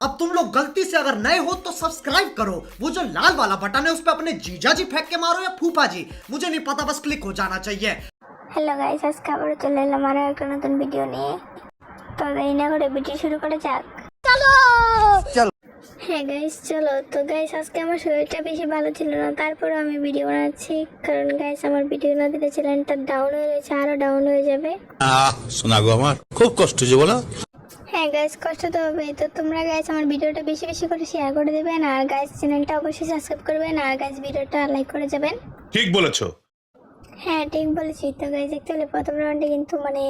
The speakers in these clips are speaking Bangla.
अब तुम लोग गलती से अगर नए हो तो सब्सक्राइब करो वो जो लाल वाला बटन है उस पर अपने जीजा जी फेंक के मारो या फूफा जी मुझे नहीं पता बस क्लिक हो जाना चाहिए হ্যালো গাইস আজকে আবার চলে এলাম আরও একটা নতুন ভিডিও নিয়ে তো দেরি না করে ভিডিও শুরু করা যাক হ্যাঁ গাইস চলো তো গাইস আজকে আমার শরীরটা বেশি ভালো ছিল না তারপরেও আমি ভিডিও বানাচ্ছি কারণ গাইস আমার ভিডিও না দিলে চ্যানেলটা ডাউন হয়ে রয়েছে আরও ডাউন হয়ে যাবে আহ শোনা গো আমার খুব কষ্ট যে বলো হ্যাঁ গাইস কষ্ট তো হবে তো তোমরা গাইস আমার ভিডিওটা বেশি বেশি করে শেয়ার করে দেবেন আর গাইস চ্যানেলটা অবশ্যই সাবস্ক্রাইব করবেন আর গাইস ভিডিওটা লাইক করে যাবেন। ঠিক বলেছ। হ্যাঁ ঠিক বলেছি। তো গাইজ দেখতে হলে প্রথম রাউন্ডে কিন্তু মানে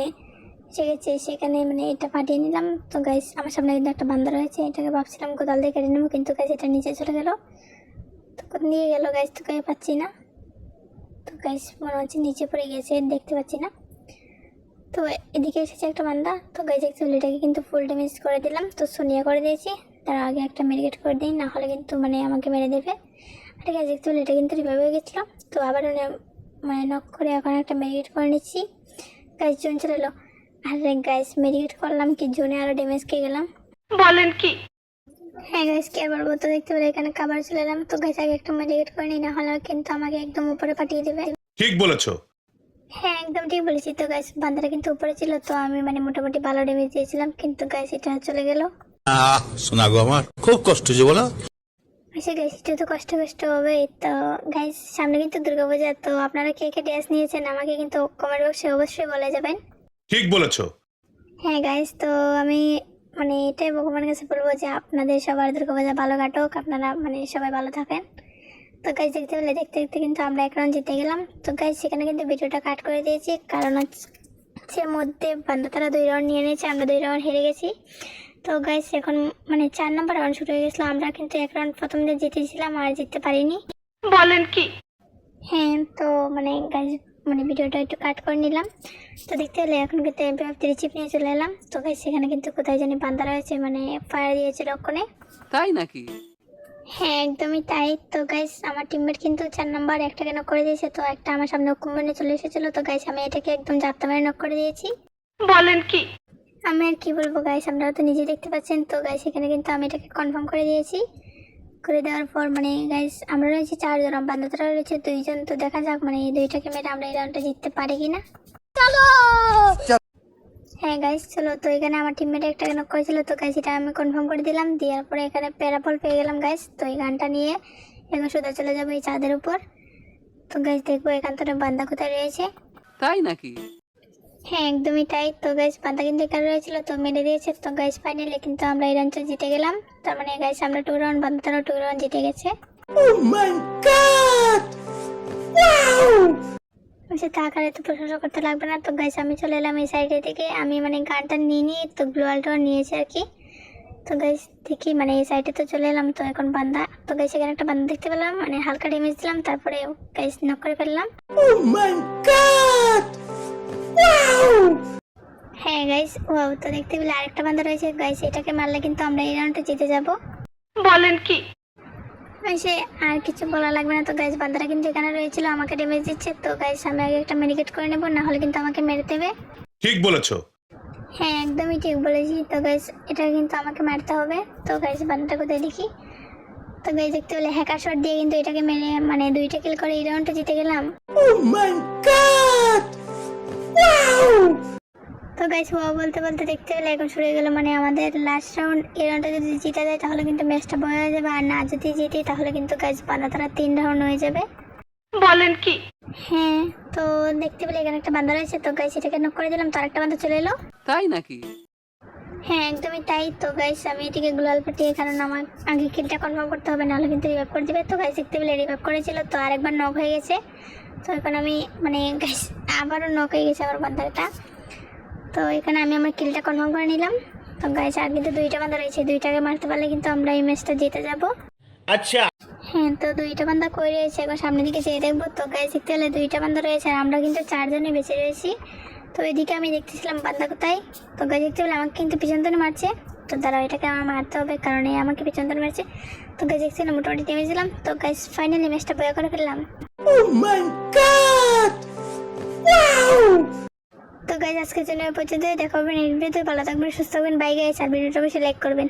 এসে গেছে সেখানে মানে এটা ফাটিয়ে নিলাম। তো গাইজ আমার সামনে কিন্তু একটা বান্দর রয়েছে। এটাকে ভাবছিলাম কোদাল দিয়ে কেটে নেব কিন্তু গাইজ এটা নিচে চলে গেল। তো নিয়ে গেল গাইজ তো গায়ে পাচ্ছি না। তো গাইজ মনে হচ্ছে নিচে পড়ে গেছে দেখতে পাচ্ছি না। তো এদিকে এসেছে একটা বান্দা। তো গাইজ হলে কিন্তু ফুল ড্যামেজ করে দিলাম। তো সোনিয়া করে দিয়েছি। তার আগে একটা মেডিকেট করে দিই না হলে কিন্তু মানে আমাকে মেরে দেবে। আর গাইজ হলে এটা কিন্তু রিভাইভ হয়ে গেছিল। তো আবার মানে নক করে এখন একটা মেডিকেট করে নিচ্ছি। গাইস জোন চলে এলো। আরে গাইস মেডিকেট করলাম কি? জোনে আরও ড্যামেজ খেয়ে গেলাম। বলেন কি? হ্যাঁ গাইস কি আবার বলতে দেখতে পারে এখানে খাবার চলে এলাম। তো গাইস আগে একটু মেডিকেট করে নিই না হলে কিন্তু আমাকে একদম উপরে পাঠিয়ে দেবে। ঠিক বলেছ। হ্যাঁ একদম ঠিক বলেছি তো গাইস বান্দারা কিন্তু উপরে ছিল তো আমি মানে মোটামুটি ভালো ড্যামেজ দিয়েছিলাম কিন্তু গাইস এটা চলে গেল। আহ শোনা গো আমার খুব কষ্ট যে বলো। এসে গাইস একটু তো কষ্ট কষ্ট হবে। তো গাইস সামনে কিন্তু দুর্গাপূজা তো আপনারা কে কে ড্রেস নিয়েছেন আমাকে কিন্তু কমেন্ট বক্সে অবশ্যই বলে যাবেন। ঠিক বলেছ। হ্যাঁ গাইস তো আমি মানে এটাই ভগবানের কাছে বলব যে আপনাদের সবার দুর্গাপূজা ভালো কাটুক আপনারা মানে সবাই ভালো থাকেন। তো গাইস দেখতে পেলে দেখতে দেখতে কিন্তু আমরা এক রাউন্ড জিতে গেলাম। তো গাইস সেখানে কিন্তু ভিডিওটা কাট করে দিয়েছি কারণ হচ্ছে মধ্যে বান্ধবতারা দুই রাউন্ড নিয়ে নিয়েছে আমরা দুই রাউন্ড হেরে গেছি। তো গাইস এখন মানে চার নম্বর রাউন্ড শুরু হয়ে গেছিল আমরা কিন্তু এক রাউন্ড প্রথম দিয়ে জিতেছিলাম আর জিততে পারিনি। বলেন কি? হ্যাঁ তো মানে গাইজ মানে ভিডিওটা একটু কাট করে নিলাম। তো দেখতে হলে এখন কিন্তু এমপি অফ থ্রি চিপ নিয়ে চলে এলাম। তো গাইজ সেখানে কিন্তু কোথায় জানি বান্ধা রয়েছে মানে ফায়ার দিয়েছে রক্ষণে তাই নাকি? হ্যাঁ একদমই তাই। তো গাইস আমার টিমমেট কিন্তু চার নাম্বার একটা কেন করে দিয়েছে। তো একটা আমার সামনে কুম্বনে চলে এসেছিল। তো গাইস আমি এটাকে একদম যাত্রা মেরে নক করে দিয়েছি। বলেন কি? আমি আর কি বলব গাইস আপনারা তো নিজে দেখতে পাচ্ছেন। তো গাইস এখানে কিন্তু আমি এটাকে কনফার্ম করে দিয়েছি। করে দেওয়ার পর মানে গাইস আমরা রয়েছি চারজন বান্ধবরা রয়েছে দুইজন। তো দেখা যাক মানে এই দুইটাকে মেরে আমরা এই রাউন্ডটা জিততে পারি কিনা। হ্যাঁ গাইস চলো তো এখানে আমার টিমমেট একটা নক করেছিল। তো গাইস এটা আমি কনফার্ম করে দিলাম। দেওয়ার পরে এখানে প্যারাফল পেয়ে গেলাম গাইস তো এই গানটা নিয়ে এখন সোজা চলে যাব এই চাঁদের উপর। তো গাইস দেখব এখান থেকে বান্দা কোথায় রয়েছে। তাই নাকি? হ্যাঁ একদমই তাই। তো গাইস পাতা কিন্তু এখানে রয়েছিল তো মেরে দিয়েছে। তো গাইস ফাইনালি কিন্তু আমরা এই রাউন্ডটা জিতে গেলাম। তার মানে গাইস আমরা টু রাউন্ড বান্দারও টু রাউন্ড জিতে গেছে। সে টাকার এত প্রশংসা করতে লাগবে না। তো গাইস আমি চলে এলাম এই সাইডে থেকে আমি মানে গানটা নিয়ে নিয়ে তো গ্লোয়ালটা নিয়েছি আর কি। তো গাইস দেখি মানে এই সাইডে তো চলে এলাম তো এখন বান্দা। তো গাইস এখানে একটা বান্দা দেখতে পেলাম মানে হালকা ড্যামেজ দিলাম তারপরে গাইস নক করে ফেললাম। হ্যাঁ গাইস ওয়াও তো দেখতে পেলে আরেকটা বান্দা রয়েছে। গাইস এটাকে মারলে কিন্তু আমরা এই রাউন্ডে জিতে যাব। বলেন কি? সে আর কিছু বলা লাগবে না। তো গাইজ বান্দারা কিন্তু এখানে রয়েছিল আমাকে ড্যামেজ দিচ্ছে। তো গাইস আমি আগে একটা মেডিকেট করে নেব না হলে কিন্তু আমাকে মেরে দেবে ঠিক বলেছ। হ্যাঁ একদমই ঠিক বলেছি। তো গাইজ এটা কিন্তু আমাকে মারতে হবে। তো গাইজ বান্দাটা কোথায় দেখি? তো গাইস দেখতে হলে হ্যাকার শট দিয়ে কিন্তু এটাকে মেরে মানে দুইটা কিল করে। এই রাউন্ডটা জিতে গেলাম। তো গাইস ও বলতে বলতে দেখতে পেলে এখন শুরু হয়ে গেল। মানে আমাদের লাস্ট রাউন্ড এই রাউন্ডটা যদি জিতে যায় তাহলে কিন্তু ম্যাচটা বয়ে হয়ে যাবে। আর না যদি জিতি তাহলে কিন্তু গাইস বান্দা তারা তিন রাউন্ড হয়ে যাবে। বলেন কি? হ্যাঁ তো দেখতে পেলে এখানে একটা বান্দা রয়েছে। তো গাইস এটাকে নক করে দিলাম। তো আরেকটা বান্দা চলে এলো। তাই নাকি? হ্যাঁ একদমই তাই। তো গাইস আমি এটিকে গ্লোয়াল পাঠিয়ে কারণ আমার আগে কিলটা কনফার্ম করতে হবে নাহলে কিন্তু রিভাইভ করে দিবে। তো গাইস দেখতে পেলে রিভাইভ করেছিল। তো আরেকবার নক হয়ে গেছে। তো এখন আমি মানে গাইস আবারও নক হয়ে গেছে আমার বান্দাটা। তো এখানে আমি আমার কিলটা কনফার্ম করে নিলাম। তো গাইস আর কিন্তু দুইটা বান্দা রয়েছে দুইটাকে মারতে পারলে কিন্তু আমরা এই ম্যাচটা জিতে যাব। আচ্ছা। হ্যাঁ তো দুইটা বান্দা কই রয়েছে? এবার সামনের দিকে যেয়ে দেখব। তো গাইস দেখতে হলে দুইটা বান্দা রয়েছে আর আমরা কিন্তু চারজনে বেঁচে রয়েছি। তো এদিকে আমি দেখতেছিলাম বান্দা কোথায়? তো গাইস দেখতে হলে আমাকে কিন্তু পিছন ধরে মারছে। তো দাঁড়াও এটাকে আমার মারতে হবে কারণ এই আমাকে পিছন ধরে মারছে। তো গাইস দেখছিলাম মোটামুটি নেমেছিলাম তো গাইস ফাইনালি ম্যাচটা বয়া করে ফেললাম। oh ও আজকের জন্য পর্যন্ত দেখা হবে ভালো থাকবেন, সুস্থ হবেন বাই গাইস আর ভিডিওটা বেশি লাইক করবেন।